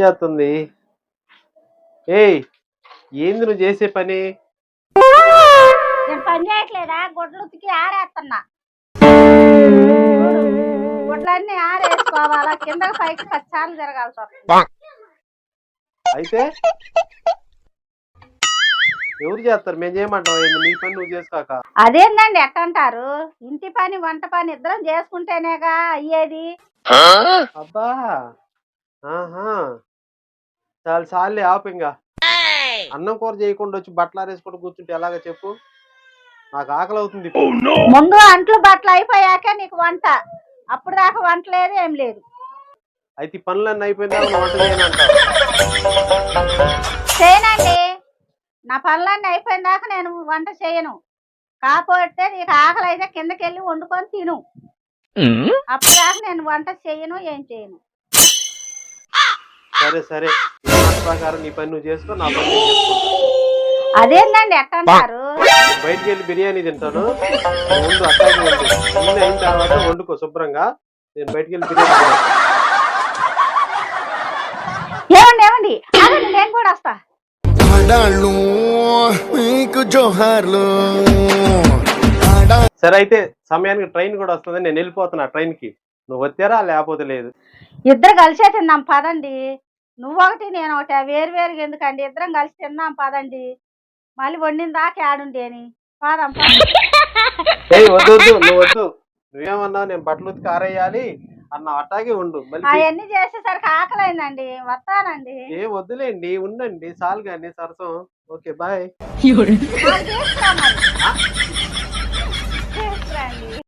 చేస్తుంది? ఏయ్ ఏంది నువ్వు చేసే పని? నేను పని చేయట్లేదా? గుడ్లు ఉతికి ఆరేస్తున్నా. గుడ్లన్నీ ఆరేసుకోవాలా? కింద పైకి పచ్చాలు తిరగాల్సి వస్తుంది అయితే? ఎవరు చేస్తారు? మేము చేయమంటాం నీ పని నువ్వు చేసుకోక? అదేందండి ఎట్టంటారు ఇంటి పని వంట పని ఇద్దరం చేసుకుంటేనేగా అయ్యేది. అబ్బా! ఆహా! చాలా సార్లే ఆపు ఇంకా. అన్నం కూర చేయకుండా వచ్చి బట్టలు ఆరేసుకుంటూ కూర్చుంటే ఎలాగ చెప్పు. నాకు ఆకలి అవుతుంది ఇప్పుడు. ముందు అంట్లు బట్టలు అయిపోయాక నీకు వంట. అప్పుడు దాకా వంట లేదు ఏం లేదు. అయితే ఈ పనులన్నీ అయిపోయిందా వంట చేయనండి. నా పనులన్నీ అయిపోయిన దాకా నేను వంట చేయను. కాకపోతే నీకు ఆకలి అయితే కిందకి వెళ్ళి వండుకొని తిను. అప్పుడు దాకా నేను వంట చేయను ఏం చేయను. సరే సరే. ప్రకారం నీ పని నువ్వు చేసుకో నా పని. అదేందండి ఎట్టంటారు బయటికి వెళ్ళి బిర్యానీ తింటాను. ముందు అట్టాగే వండు అయిన తర్వాత వండుకో శుభ్రంగా. నేను బయటికి వెళ్ళి బిర్యానీ తింటాను. ఏమండి ఏమండి? ఆగండి, నేను కూడా వస్తా. ఆడాళ్ళు మీకు జోహార్లు. ఆడా సరే అయితే సమయానికి ట్రైన్ కూడా వస్తుంది నేను వెళ్ళిపోతున్నా ట్రైన్కి నువ్వు వచ్చారా లేకపోతే లేదు? ఇద్దరు కలిసే తిన్నాం పదండి. నువ్వు ఒకటి నేను ఒకటి వేరు వేరుగా ఎందుకండి? ఇద్దరం కలిసి తిన్నాం పదండి. మళ్ళీ వండిన దాకా ఆడుండేని పాదం ఏయ్ వద్దు వద్దు నువ్వు వద్దు. నువ్వేమన్నావు? నేను బట్టలు ఉతికి ఆరేయాలి అన్న అట్టాగే ఉండు. అవన్నీ చేసేసరికి ఆకలైందండి. వస్తానండి. ఏ వద్దులేండి. ఉండండి. చాలు కానీ సరసం. Okay bye.